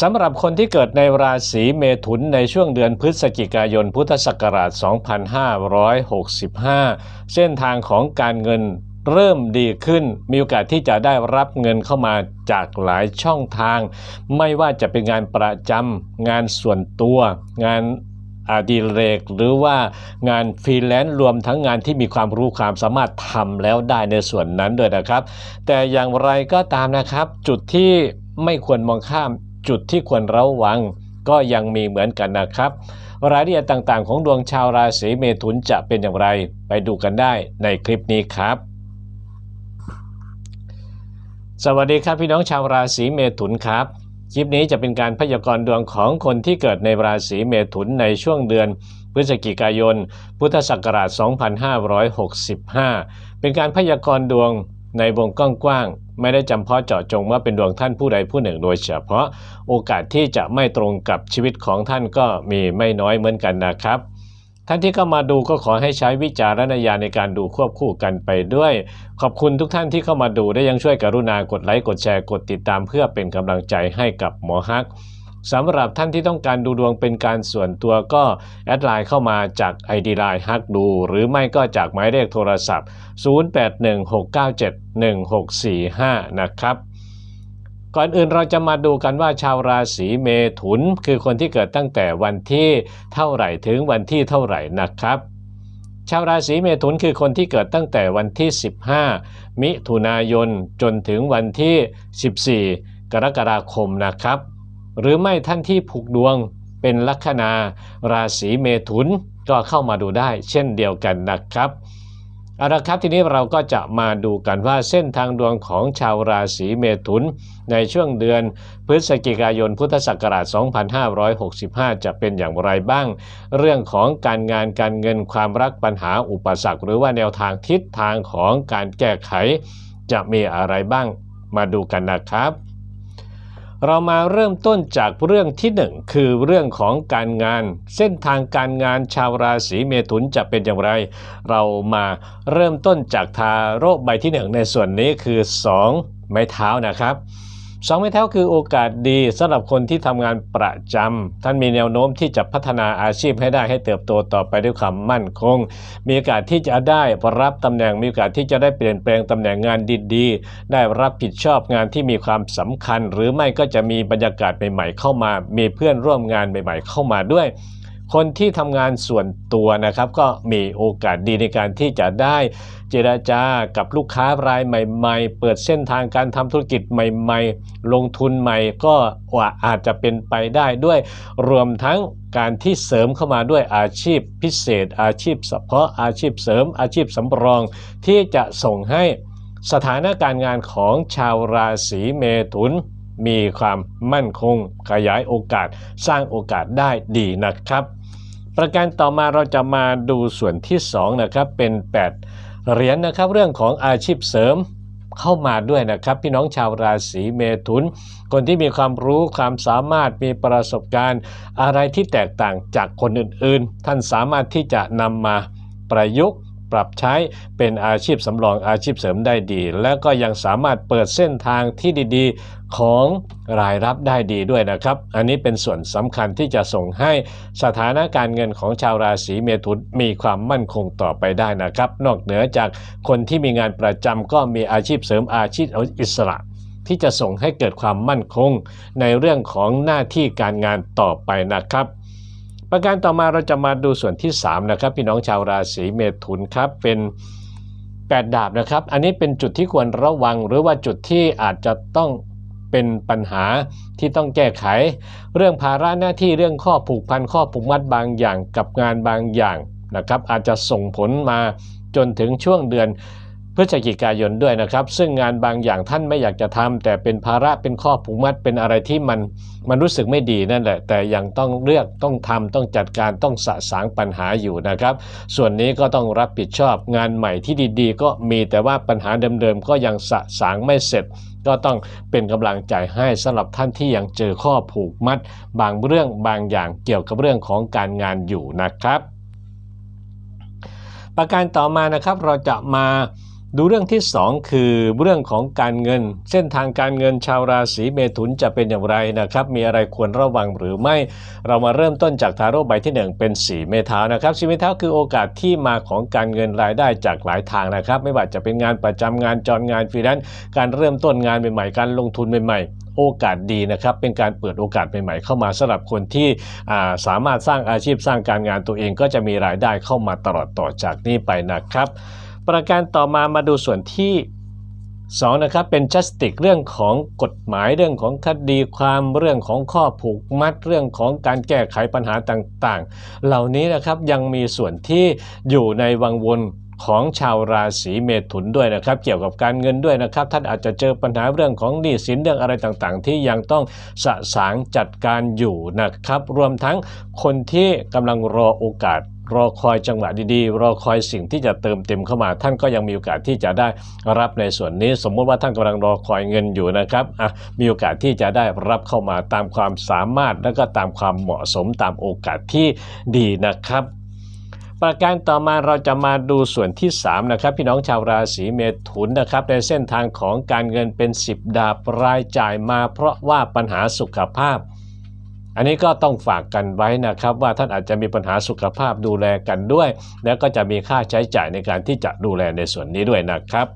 สำหรับคนที่เกิดในราศีเมถุนในช่วงเดือนพฤศจิกายนพุทธศักราช 2565 เส้นทางของการเงินเริ่มดีขึ้น มีโอกาสที่จะได้รับเงินเข้ามาจากหลายช่องทาง ไม่ว่าจะเป็นงานประจำงานส่วนตัว งานอดิเรก หรือว่างานฟรีแลนซ์รวมทั้งงานที่มีความรู้ความสามารถทำแล้วได้ในส่วนนั้นด้วยนะครับ แต่อย่างไรก็ตามนะครับ จุดที่ไม่ควรมองข้าม จุดที่ควรระวัง ก็ยังมีเหมือนกันนะครับ รายละเอียดต่างๆ ของดวงชาวราศีเมถุนจะเป็นอย่างไร ไปดูกันได้ในคลิปนี้ครับ สวัสดีครับพี่น้องชาวราศีเมถุนครับ คลิปนี้จะเป็นการพยากรณ์ดวงของคนที่เกิดในราศีเมถุนในช่วงเดือนพฤศจิกายน พุทธศักราช 2565 เป็นการพยากรณ์ดวง ในวงกว้างๆไม่ได้จำเพาะเจาะจงว่าเป็นดวงท่านผู้ใดผู้หนึ่งโดยเฉพาะโอกาสที่จะไม่ตรงกับชีวิตของท่านก็มีไม่น้อยเหมือนกันนะครับ ท่านที่เข้ามาดูก็ขอให้ใช้วิจารณญาณในการดูควบคู่กันไปด้วย ขอบคุณทุกท่านที่เข้ามาดูได้ยังช่วยกรุณากดไลค์กดแชร์กดติดตามเพื่อเป็นกำลังใจให้กับหมอฮัก สำหรับท่านที่ต้องการดูดวงเป็นการส่วนตัวก็แอดไลน์เข้ามาจาก ID ไลน์ฮักดู หรือไม่ก็จากหมายเลขโทรศัพท์ 0816971645 นะครับ ก่อนอื่นเราจะมาดูกันว่าชาวราศีเมถุน คือคนที่เกิดตั้งแต่วันที่เท่าไหร่ถึงวันที่เท่าไหร่นะครับชาวราศีเมถุนคือคนที่เกิดตั้งแต่วันที่ 15 มิถุนายนจนถึงวันที่ 14 กรกฎาคมนะครับ หรือไม่ท่านที่ผูกดวงเป็นลัคนาราศีเมถุนก็เข้ามาดูได้ เช่นเดียวกันนะครับเอาละครับทีนี้เราก็จะมาดูกันว่าเส้นทางดวงของชาวราศีเมถุน ในช่วงเดือนพฤศจิกายนพุทธศักราช 2565 จะเป็นอย่างไรบ้าง เรื่องของการงานการเงินความรักปัญหาอุปสรรค หรือว่าแนวทางทิศทางของการแก้ไข จะมีอะไรบ้างมาดูกันนะครับ เรามาเริ่มต้นจากเรื่องที่หนึ่งคือเรื่องของการงาน เส้นทางการงานชาวราศีเมถุนจะเป็นอย่างไร เรามาเริ่มต้นจากทาโรคใบที่หนึ่งในส่วนนี้คือ 2 ไม้เท้านะครับ สองไม้เท้าคือโอกาสดีสำหรับคนที่ทำงานประจำท่านมีแนวโน้มที่จะพัฒนาอาชีพให้ได้ให้เติบโตต่อไปด้วยความมั่นคง มีโอกาสที่จะได้รับตำแหน่งมีโอกาสที่จะได้เปลี่ยนแปลงตำแหน่งงานดีๆ ได้รับผิดชอบงานที่มีความสำคัญ หรือไม่ก็จะมีบรรยากาศใหม่ๆเข้ามา มีเพื่อนร่วมงานใหม่ ๆ เข้ามาด้วย คนที่ทำงานส่วนตัวนะครับ ก็มีโอกาสดีในการที่จะได้เจราจากับลูกค้ารายใหม่ ๆ เปิดเส้นทางการทำธุรกิจใหม่ ๆ ลงทุนใหม่ก็อาจจะเป็นไปได้ด้วย รวมทั้งการที่เสริมเข้ามาด้วยอาชีพพิเศษ อาชีพเฉพาะอาชีพเสริม อาชีพสำรอง ที่จะส่งให้สถานการณ์งานของชาวราศีเมถุนมีความมั่นคง ขยายโอกาส สร้างโอกาสได้ดีนะครับ ประการต่อมาเราจะมาดูส่วนที่2นะครับเป็น 8 เหรียญนะครับเรื่องของอาชีพเสริมเข้ามาด้วยนะครับ พี่น้องชาวราศีเมถุน คนที่มีความรู้ความสามารถมีประสบการณ์ อะไรที่แตกต่างจากคนอื่นๆ ท่านสามารถที่จะนำมาประยุกต์ ปรับใช้เป็นอาชีพสำรองอาชีพเสริมได้ดี และก็ยังสามารถเปิดเส้นทางที่ดีๆ ของรายรับได้ดีด้วยนะครับ อันนี้เป็นส่วนสำคัญที่จะส่งให้สถานการเงินของชาวราศีเมถุนมีความมั่นคงต่อไปได้นะครับ นอกเหนือจากคนที่มีงานประจำก็มีอาชีพเสริมอาชีพอิสระที่จะส่งให้เกิดความมั่นคงในเรื่องของหน้าที่การงานต่อไปนะครับ ประการต่อมาเราจะมาดูส่วนที่ 3 นะครับ พี่น้องชาวราศีเมถุนครับเป็น8ดาบนะครับ อันนี้เป็นจุดที่ควรระวัง หรือว่าจุดที่อาจจะต้องเป็นปัญหาที่ต้องแก้ไข เรื่องภาระหน้าที่เรื่องข้อผูกพันข้อผูกมัดบางอย่างกับงานบางอย่างนะครับ อาจจะส่งผลมาจนถึงช่วงเดือน พฤศจิกายนด้วยนะครับ ซึ่งงานบางอย่างท่านไม่อยากจะทำแต่เป็นภาระเป็นข้อผูกมัดเป็นอะไรที่มันมันรู้สึกไม่ดีนั่นแหละ แต่ยังต้องเลือกต้องทำต้องจัดการต้องสะสางปัญหาอยู่นะครับ ส่วนนี้ก็ต้องรับผิดชอบงานใหม่ที่ดีๆ ก็มีแต่ว่าปัญหาเดิมๆก็ยังสะสางไม่เสร็จ ก็ต้องเป็นกำลังใจให้สำหรับท่านที่ยังเจอข้อผูกมัด บางเรื่องบางอย่างเกี่ยวกับเรื่องของการงานอยู่นะครับ ประการต่อมานะครับเราจะมา ดูเรื่องที่ 2 คือเรื่องของการเงิน เส้นทางการเงินชาวราศีเมถุนจะเป็นอย่างไรนะครับ มีอะไรควรระวังหรือไม่ เรามาเริ่มต้นจากทาโร่ใบที่ 1 เป็นสีเมทานะครับสีเมทาคือโอกาสที่มาของการเงินรายได้จากหลายทางนะครับ ไม่ว่าจะเป็นงานประจำงานจรงานฟรีแลนซ์การเริ่มต้นงานใหม่ๆการลงทุนใหม่ๆโอกาสดีนะครับเป็นการเปิดโอกาสใหม่ๆเข้ามาสำหรับคนที่สามารถสร้างอาชีพสร้างการงานตัวเองก็จะมีรายได้เข้ามาตลอดต่อจากนี้ไปนะครับ ประการต่อมามาดูส่วนที่2นะครับเป็นจัสติกเรื่องของกฎหมายเรื่องของคดีความเรื่องของข้อผูกมัดเรื่องของการแก้ไขปัญหาต่างๆ เหล่านี้นะครับยังมีส่วนที่อยู่ในวังวนของชาวราศีเมถุนด้วยนะครับ เกี่ยวกับการเงินด้วยนะครับ ท่านอาจจะเจอปัญหาเรื่องของหนี้สินเรื่องอะไรต่างๆ ที่ยังต้องสะสางจัดการอยู่นะครับ รวมทั้งคนที่กำลังรอโอกาส รอคอยจังหวะดีๆ รอคอยสิ่งที่จะเติมเต็มเข้ามา ท่านก็ยังมีโอกาสที่จะได้รับในส่วนนี้ สมมุติว่าท่านกำลังรอคอยเงินอยู่นะครับอะมีโอกาสที่จะได้รับเข้ามาตามความสามารถและก็ตามความเหมาะสมตามโอกาสที่ดีนะครับประการต่อมาเราจะมาดูส่วนที่ 3 นะครับ พี่น้องชาวราศีเมถุนนะครับ ในเส้นทางของการเงินเป็น 10 ดาบรายจ่ายมาเพราะว่าปัญหาสุขภาพ อันนี้ก็ต้องฝากกันไว้นะครับว่าท่านอาจจะมีปัญหาสุขภาพดูแลกันด้วย แล้วก็จะมีค่าใช้จ่ายในการที่จะดูแลในส่วนนี้ด้วยนะครับ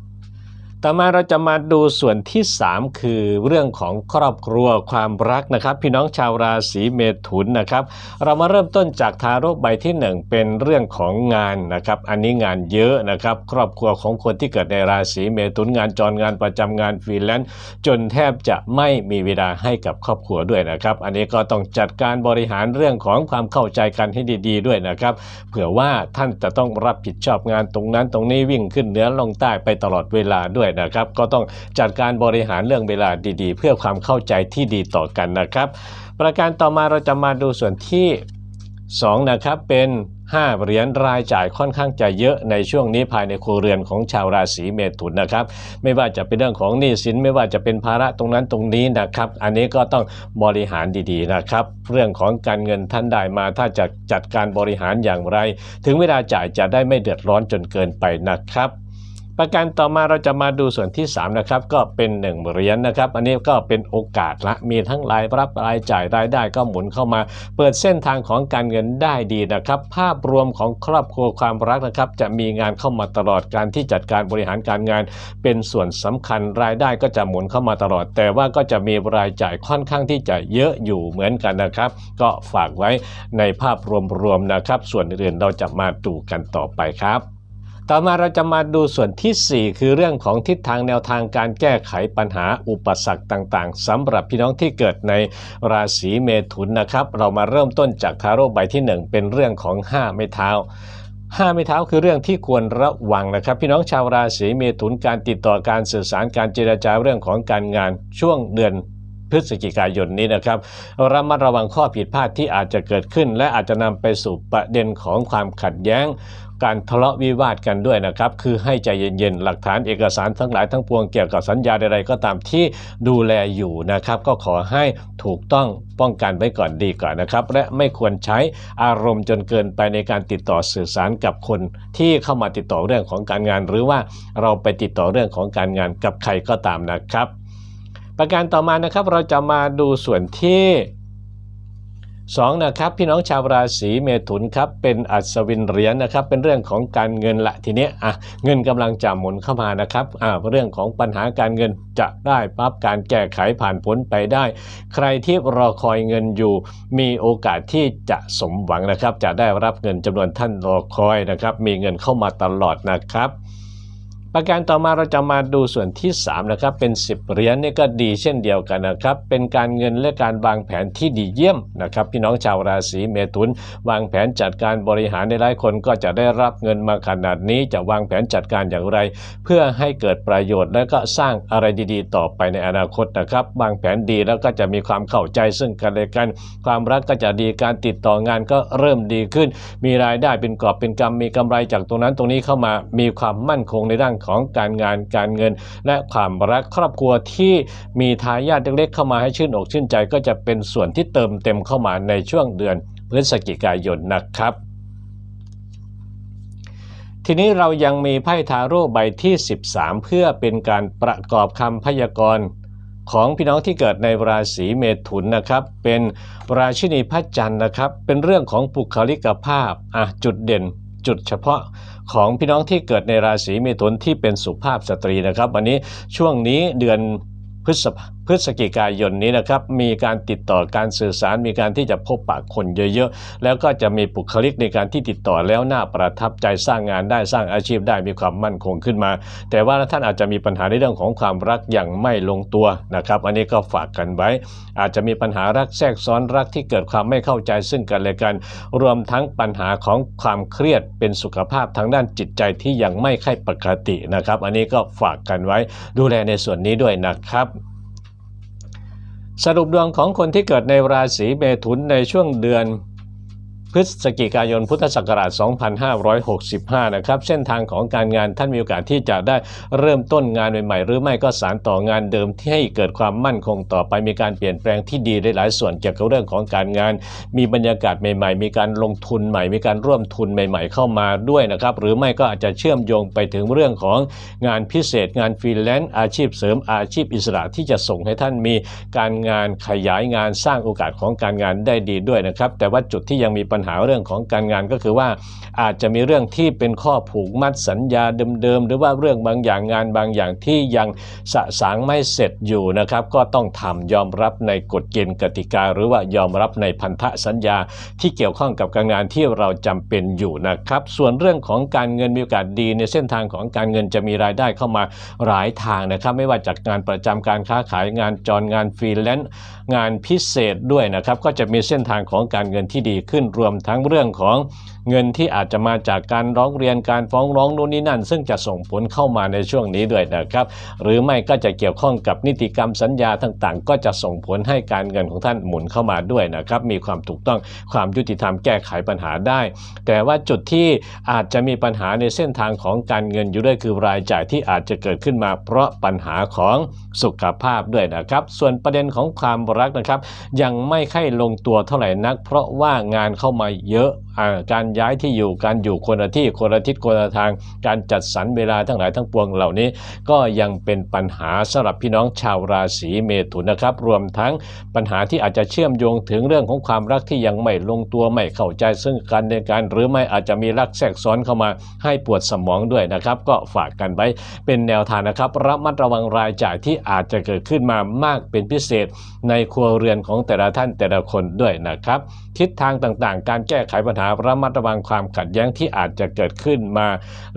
ต่อมาเราจะมาดูส่วนที่ 3 คือเรื่องของครอบครัวความรักนะครับ พี่น้องชาวราศีเมถุนนะครับ เรามาเริ่มต้นจากทารกใบที่ 1 เป็นเรื่องของงานนะครับ อันนี้งานเยอะนะครับ ครอบครัวของคนที่เกิดในราศีเมถุนงานจรงานประจำงานฟรีแลนซ์จนแทบจะไม่มีเวลาให้กับครอบครัวด้วยนะครับ อันนี้ก็ต้องจัดการบริหารเรื่องของความเข้าใจกันให้ดี ๆ ด้วยนะครับ เผื่อว่าท่านจะต้องรับผิดชอบงานตรงนั้นตรงนี้วิ่งขึ้นเหนือลงใต้ไปตลอดเวลาด้วยนะครับ ก็ต้องจัดการบริหารเรื่องเวลาดีๆ เพื่อความเข้าใจที่ดีต่อกันนะครับ ประการต่อมาเราจะมาดูส่วนที่2นะครับเป็น5เหรียญรายจ่ายค่อนข้างจะเยอะในช่วงนี้ภายในครัวเรือนของชาวราศีเมถุนนะครับ ไม่ว่าจะเป็นเรื่องของหนี้สินไม่ว่าจะเป็นภาระตรงนั้นตรงนี้นะครับ อันนี้ก็ต้องบริหารดีๆนะครับ เรื่องของการเงินท่านได้มาถ้าจะจัดการบริหารอย่างไร ถึงเวลาจ่ายจะได้ไม่เดือดร้อนจนเกินไปนะครับ ประการต่อมาเราจะมาดูส่วนที่3นะครับก็เป็น1เหรียญนนะครับ อันนี้ก็เป็นโอกาสละมีทั้งรายรับรายจ่ายรายได้ก็หมุนเข้ามา เปิดเส้นทางของการเงินได้ดีนะครับ ภาพรวมของครอบครัวความรักนะครับ จะมีงานเข้ามาตลอดการที่จัดการบริหารการงาน เป็นส่วนสำคัญรายได้ก็จะหมุนเข้ามาตลอด แต่ว่าก็จะมีรายจ่ายค่อนข้างที่จะเยอะอยู่เหมือนกันนะครับ ก็ฝากไว้ในภาพรวมๆนะครับ ส่วนอื่นเราจะมาดูกันต่อไปครับ ต่อมาเราจะมาดูส่วนที่ 4 คือเรื่องของทิศทางแนวทางการแก้ไขปัญหาอุปสรรคต่างๆสำหรับพี่น้องที่เกิดในราศีเมถุนนะครับ เรามาเริ่มต้นจากทาโร่ใบที่ 1 เป็นเรื่องของ 5 ไม้เท้าห้าไม้เท้าคือเรื่องที่ควรระวังนะครับ พี่น้องชาวราศีเมถุนการติดต่อการสื่อสารการเจรจาเรื่องของการงานช่วงเดือนพฤศจิกายนนี้นะครับระมัดระวังข้อผิดพลาดที่อาจจะเกิดขึ้น และอาจจะนำไปสู่ประเด็นของความขัดแย้ง การทะเลาะวิวาทกันด้วยนะครับ คือให้ใจเย็นๆ หลักฐานเอกสารทั้งหลายทั้งปวงเกี่ยวกับสัญญาใดๆก็ตามที่ดูแลอยู่นะครับ ก็ขอให้ถูกต้องป้องกันไว้ก่อนดีก่อนนะครับ และไม่ควรใช้อารมณ์จนเกินไปในการติดต่อสื่อสารกับคนที่เข้ามาติดต่อเรื่องของการงาน หรือว่าเราไปติดต่อเรื่องของการงานกับใครก็ตามนะครับ ประการต่อมานะครับเราจะมาดูส่วนที่ 2นะครับพี่น้องชาวราศีเมถุนครับเป็นอัศวินเหรียญนะครับเป็นเรื่องของการเงินละทีนี้อะเงินกำลังจะหมุนเข้ามานะครับอ่าเรื่องของปัญหาการเงินจะได้ปั๊บการแก้ไขผ่านพ้นไปได้ ใครที่รอคอยเงินอยู่ มีโอกาสที่จะสมหวังนะครับ จะได้รับเงินจำนวนท่านรอคอยนะครับ มีเงินเข้ามาตลอดนะครับ ประการต่อมาเราจะมาดูส่วนที่3นะครับเป็น 10 เหรียญนี่ก็ดีเช่นเดียวกันนะครับเป็นการเงินและการวางแผนที่ดีเยี่ยมนะครับพี่น้องชาวราศีเมถุน วางแผนจัดการบริหารในหลายคนก็จะได้รับเงินมาขนาดนี้จะวางแผนจัดการอย่างไร เพื่อให้เกิดประโยชน์และก็สร้างอะไรดีๆ ต่อไปในอนาคตนะครับวางแผนดีแล้วก็จะมีความเข้าใจซึ่งกันและกัน ความรักก็จะดีการติดต่องานก็เริ่มดีขึ้น มีรายได้เป็นกอบเป็นกำมีกำไรจากตรงนั้นตรงนี้เข้ามามีความมั่นคงในด้านของการงานการเงิน และความรักครอบครัวที่มีทายาทเล็กๆเข้ามาให้ชื่นอกชื่นใจ ก็จะเป็นส่วนที่เติมเต็มเข้ามาในช่วงเดือนพฤศจิกายนนะครับทีนี้เรายังมีไพ่ทาโร่ใบที่ 13 เพื่อเป็นการประกอบคำพยากรณ์ของพี่น้องที่เกิดในราศีเมถุนนะครับ เป็นราชินีพระจันทร์นะครับ เป็นเรื่องของบุคลิกภาพอะจุดเด่น จุดเฉพาะของพี่น้องที่เกิดในราศีเมถุนที่เป็นสุภาพสตรีนะครับ วันนี้ช่วงนี้เดือนพฤษภา พฤศจิกายนนี้นะครับมีการติดต่อการสื่อสารมีการที่จะพบปะคนเยอะๆ แล้วก็จะมีบุคลิกในการที่ติดต่อแล้วน่าประทับใจสร้างงานได้สร้างอาชีพได้มีความมั่นคงขึ้นมา แต่ว่าท่านอาจจะมีปัญหาในเรื่องของความรักอย่างไม่ลงตัวนะครับ อันนี้ก็ฝากกันไว้ อาจจะมีปัญหารักแทรกซ้อนรักที่เกิดความไม่เข้าใจซึ่งกันและกัน รวมทั้งปัญหาของความเครียดเป็นสุขภาพทางด้านจิตใจที่ยังไม่ค่อยปกตินะครับ อันนี้ก็ฝากกันไว้ดูแลในส่วนนี้ด้วยนะครับ สรุปดวงของคนที่เกิดในราศีเมถุนในช่วงเดือน พฤศจิกายนพุทธศักราช 2565 นะครับเส้นทางของการงานท่านมีโอกาสที่จะได้เริ่มต้นงานใหม่ๆ หรือไม่ก็สารต่องานเดิมที่ให้เกิดความมั่นคงต่อไปมีการเปลี่ยนแปลงที่ดีหลายส่วนเกี่ยวกับเรื่องของการงาน มีบรรยากาศใหม่ ๆ มีการลงทุนใหม่ มีการร่วมทุนใหม่ ๆ เข้ามาด้วยนะครับหรือไม่ก็อาจจะเชื่อมโยงไปถึงเรื่องของงานพิเศษ งานฟรีแลนซ์อาชีพเสริมอาชีพอิสระที่จะส่งให้ท่านมีการงานขยายงานสร้างโอกาสของการงานได้ดีด้วยนะครับแต่ว่าจุดที่ยังมีปัญหาหาเรื่องของการงานก็คือว่าอาจจะมีเรื่องที่เป็นข้อผูกมัดสัญญาเดิมๆหรือว่าเรื่องบางอย่างงานบางอย่างที่ยังสะสางไม่เสร็จอยู่นะครับ ก็ต้องทำยอมรับในกฎเกณฑ์กติกา หรือว่ายอมรับในพันธสัญญาที่เกี่ยวข้องกับการงานที่เราจำเป็นอยู่นะครับ ส่วนเรื่องของการเงินมีโอกาสดีในเส้นทางของการเงินจะมีรายได้เข้ามาหลายทางนะครับ ไม่ว่าจากงานประจำการค้าขายงานจรงานฟรีแลนซ์งานพิเศษด้วยนะครับ ก็จะมีเส้นทางของการเงินที่ดีขึ้นรวมทั้งเรื่องของเงินที่อาจจะมาจากการร้องเรียนการฟ้องร้องนู่นนี่นั่น ซึ่งจะส่งผลเข้ามาในช่วงนี้ด้วยนะครับ หรือไม่ก็จะเกี่ยวข้องกับนิติกรรมสัญญาต่างๆ ก็จะส่งผลให้การเงินของท่านหมุนเข้ามาด้วยนะครับ มีความถูกต้องความยุติธรรมแก้ไขปัญหาได้ แต่ว่าจุดที่อาจจะมีปัญหาในเส้นทางของการเงินอยู่ด้วยคือรายจ่ายที่อาจจะเกิดขึ้นมา เพราะปัญหาของสุขภาพด้วยนะครับ ส่วนประเด็นของความรักนะครับ ยังไม่ค่อยลงตัวเท่าไหร่นัก เพราะว่างานเข้ามาเยอะ การย้ายที่อยู่การอยู่คนละที่คนละทิศคนละทาง การจัดสรรเวลาทั้งหลายทั้งปวงเหล่านี้ ก็ยังเป็นปัญหาสำหรับพี่น้องชาวราศีเมถุนนะครับ รวมทั้งปัญหาที่อาจจะเชื่อมโยงถึงเรื่องของความรักที่ยังไม่ลงตัวไม่เข้าใจซึ่งกันในการหรือไม่อาจจะมีรักแทรกซ้อนเข้ามาให้ปวดสมองด้วยนะครับ ก็ฝากกันไว้เป็นแนวทางนะครับระมัดระวังรายจ่ายที่อาจจะเกิดขึ้นมามากเป็นพิเศษ ในครัวเรือนของแต่ละท่านแต่ละคนด้วยนะครับ ทิศทางต่างๆ การแก้ไขปัญหาระมัดระวังความขัดแย้งที่อาจจะเกิดขึ้นมา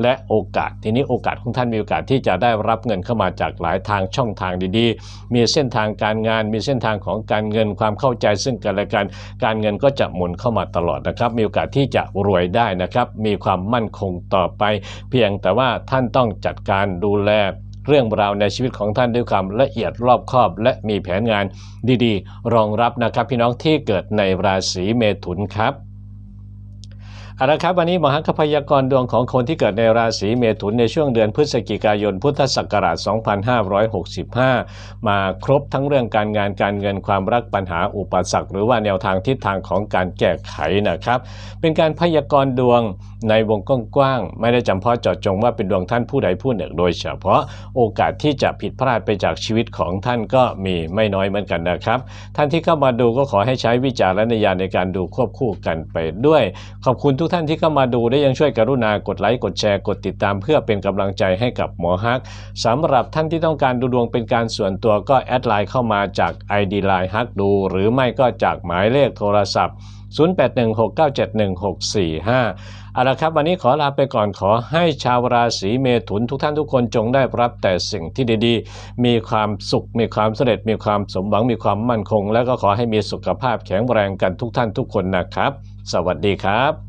และโอกาส ทีนี้โอกาสของท่านมีโอกาสที่จะได้รับเงินเข้ามาจากหลายทางช่องทางดีๆ มีเส้นทางการงาน มีเส้นทางของการเงินความเข้าใจซึ่งกันและกัน การเงินก็จะหมุนเข้ามาตลอดนะครับ มีโอกาสที่จะรวยได้นะครับ มีความมั่นคงต่อไป เพียงแต่ว่าท่านต้องจัดการดูแลเรื่องราวในชีวิตของท่านด้วยความละเอียดรอบคอบ และมีแผนงานดีๆ รองรับนะครับพี่น้องที่เกิดในราศีเมถุนครับ เอาละครับวันนี้มหัคพยากรดวงของคนที่เกิดในราศีเมถุนในช่วงเดือนพฤศจิกายนพุทธศักราช 2565 มาครบทั้งเรื่องการงานการเงินความรักปัญหาอุปสรรคหรือว่าแนวทางทิศทางของการแก้ไขนะครับ เป็นการพยากรดวงในวงกว้างๆไม่ได้จำเพาะเจาะจงว่าเป็นดวงท่านผู้ใดผู้หนึ่ง โดยเฉพาะโอกาสที่จะผิดพลาดไปจากชีวิตของท่านก็มีไม่น้อยเหมือนกันนะครับ ท่านที่เข้ามาดูก็ขอให้ใช้วิจารณญาณในการดูควบคู่กันไปด้วย ขอบคุณทุกท่านที่เข้ามาดูได้ยังช่วยกรุณากดไลค์กดแชร์กดติดตามเพื่อเป็นกำลังใจให้กับหมอฮักสำหรับท่านที่ต้องการดูดวงเป็นการส่วนตัวก็แอดไลน์เข้ามาจาก ID ไลน์ฮักดู หรือไม่ก็จากหมายเลขโทรศัพท์ 0816971645เอาละครับ วันนี้ขอลาไปก่อนขอให้ชาวราศีเมถุนทุกท่านทุกคนจงได้รับแต่สิ่งที่ดีๆ มีความสุข มีความสำเร็จ มีความสมหวัง มีความมั่นคง แล้วก็ขอให้มีสุขภาพแข็งแรงกันทุกท่านทุกคนนะครับ สวัสดีครับ